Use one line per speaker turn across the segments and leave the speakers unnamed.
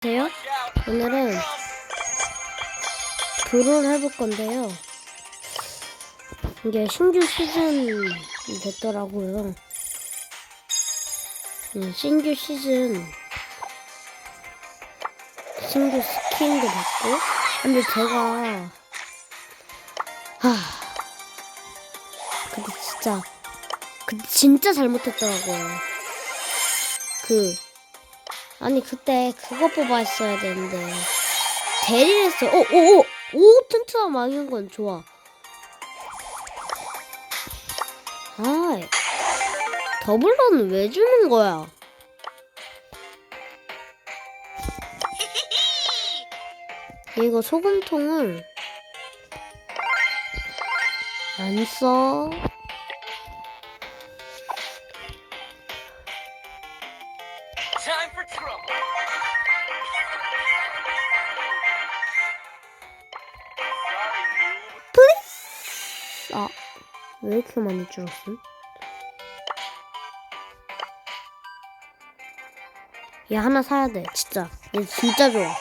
안녕하세요. 오늘은 드론 해볼 건데요. 이게 신규 시즌이 됐더라고요. 음, 신규 시즌 신규 스킨도 받고 근데 제가 하 근데 진짜 근데 진짜 잘못했더라고요. 그 아니 그때 그거 뽑아했어야 되는데 대리를 했어요. 어, 오, 오, 오, 튼튼한 막인 건 좋아. 아, 더블러는 왜 주는 거야? 이거 소금통을 안 써. 왜 이렇게 많이 줄었음? 얘 하나 사야 돼, 진짜. 얘 진짜 좋아.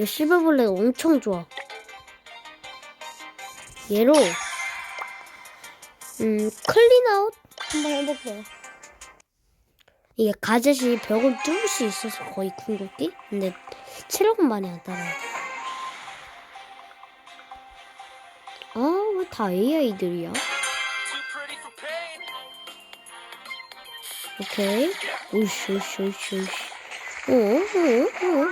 얘 실버블랙 엄청 좋아. 얘로, 음, 클린아웃 한번 해볼게요. 이게 가젯이 벽을 뚫을 수 있어서 거의 궁극기? 근데 체력은 많이 안 따라요. 아, 왜 다 AI들이야? 오케이. 오이씨, 오이씨, 오이씨, 오이씨. 오, 오, 오.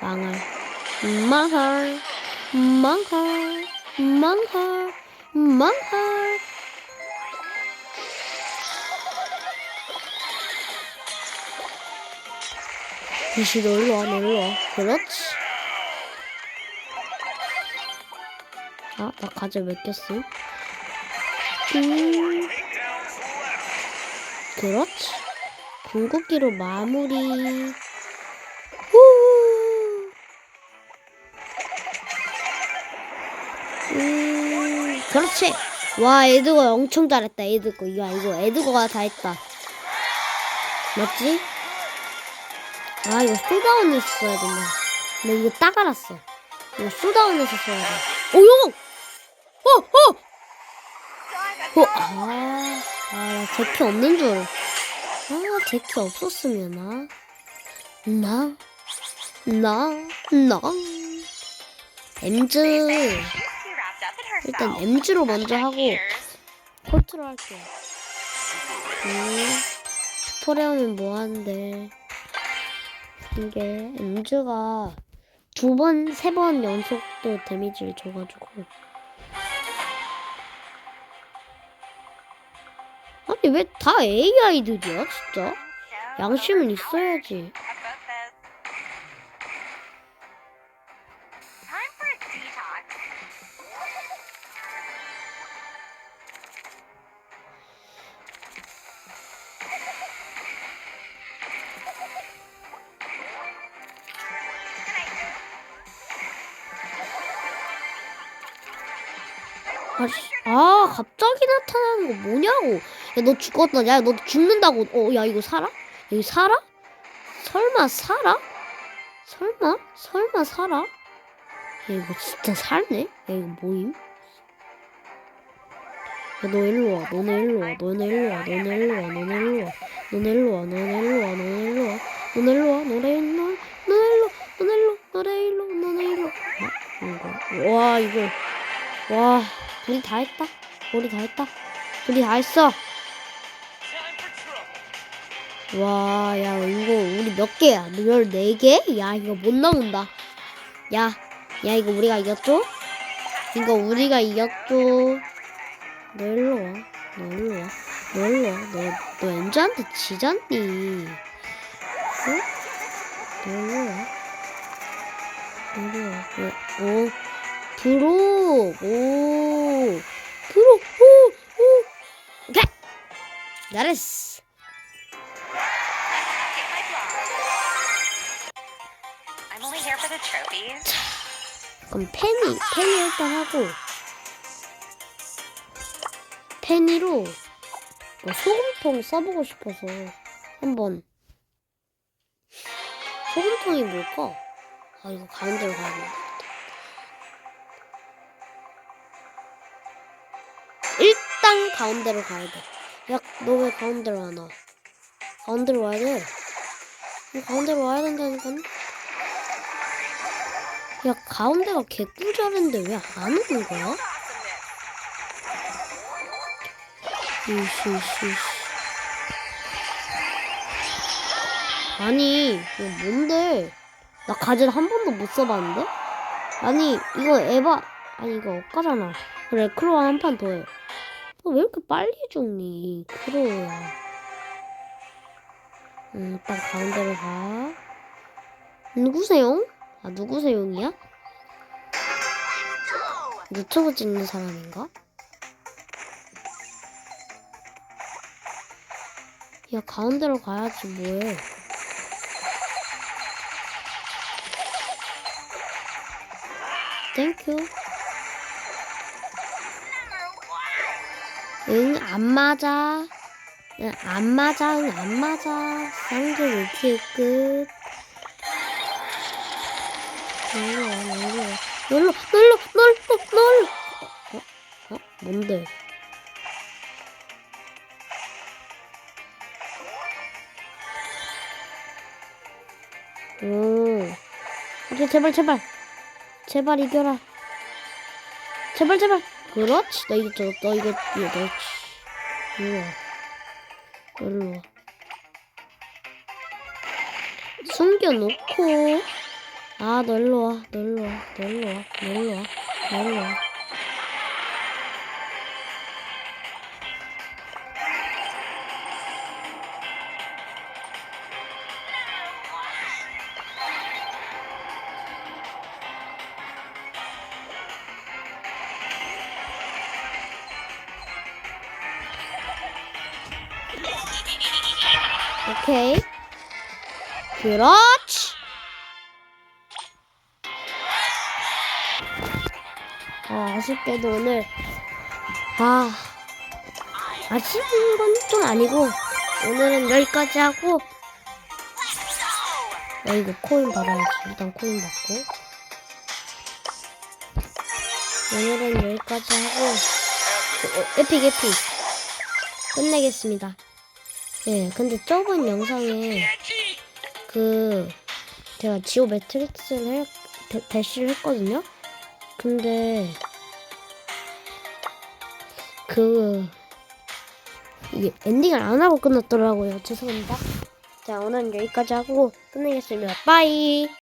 아. 망할. 망할. 망할. 망할. 망할. 다시 너 일로 와, 너 일로 와. 그렇지. 아, 나 과자 몇 꼈어? 음. 그렇지. 궁극기로 마무리. 후. 음, 그렇지. 와, 에드거 엄청 잘했다, 에드거. 이거, 이거, 에드거가 다 했다. 맞지? 아, 이거 쇼다운에서 써야 된다. 근데 이거 딱 알았어. 이거 쇼다운에서 써야 돼. 오, 용! 어, 어! 어, 아, 아, 나 제키 없는 줄. 아, 제키 없었으면, 나, 나, 나, 나. 엠즈. 일단 엠즈로 먼저 하고, 콜트로 할게요. 음, 슈퍼레어는 뭐 하는데. 이게 엠즈가 두 번, 세 번 연속도 데미지를 줘가지고. 아니 왜다 AI들이야 진짜? 양심은 있어야지. 아, 씨, 아 갑자기 나타나는 거 뭐냐고. 야 너 죽었다. 야 너 죽는다고. 어 야 이거 살아? 여기 살아? 설마 살아? 설마? 설마 살아? 야 이거 진짜 살네? 야 이거 뭐임? 야 너 일로 와. 너네 일로 와. 너네 일로 와. 너네 일로 와. 너네 일로 와. 너네 일로 와. 너네 일로 와. 너네 일로 와. 너네 일로 와. 너네 일로 와. 너네 일로. 너네. 아. 와 이거. 와. 우리 다 했다. 우리 다 했다. 우리 다 했어. 와, 야, 이거 우리 몇 개야? 14개? 야, 이거 못 나온다. 야, 야, 이거 우리가 이겼죠? 이거 우리가 이겼죠? 너 일로 와. 너 일로 와. 너 일로 와. 너, 너 엔즈한테 지잖니. 어? 너 일로 와. 너 일로 와. 왜? 오. 브로. 오. 브로. 오. 오. 오케이. 잘했어. 그럼 페니, 페니 일단 하고 페니로 뭐 소금통 써보고 싶어서 한번 소금통이 뭘까? 아 이거 가운데로 가야겠다. 일단 가운데로 가야 돼. 야, 너 왜 가운데로 안 와? 가운데로 와야 돼. 너 가운데로 와야 된다니까. 야, 가운데가 개꿀자리인데 왜 안 오는 거야? 이씨씨씨. 아니, 이거 뭔데? 나 가젤 한 번도 못 써봤는데? 아니, 이거 에바, 아니, 이거 엇가잖아. 그래, 크로아 한판 더 해. 너왜 이렇게 빨리 죽니? 크로야. 음, 딱 가운데로 가. 누구세요? 아, 누구세요이야? 유튜브 찍는 사람인가? 야, 가운데로 가야지, 뭐해. 땡큐. 응, 안 맞아. 응, 안 맞아, 응, 안 맞아. 쌍둥이 이렇게 끝. 놀러 와, 놀러 와. 놀러, 놀러, 놀러, 놀러. 어? 어? 뭔데? 오. 이제 제발, 제발. 제발 이겨라. 제발, 제발. 그렇지. 너 이거, 저, 너 이거, 이거, 그렇지. 일로 와. 일로 와. 숨겨놓고. 일로 와. 너 일로 와. 너 일로 와. 너 일로 와. 너 일로 와. 오케이. 그렇 아, 아쉽게도 오늘 아 아쉬운 건 좀 아니고 오늘은 여기까지 하고 아 이거 코인 받아야지 일단 코인 받고 오늘은 여기까지 하고 어, 에픽 에픽 끝내겠습니다. 예, 근데 저번 영상에 그 제가 지오 매트릭스를 해, 대, 대시를 했거든요. 근데 그 이게 엔딩을 안 하고 끝났더라고요. 죄송합니다. 자 오늘은 여기까지 하고 끝내겠습니다. 빠이.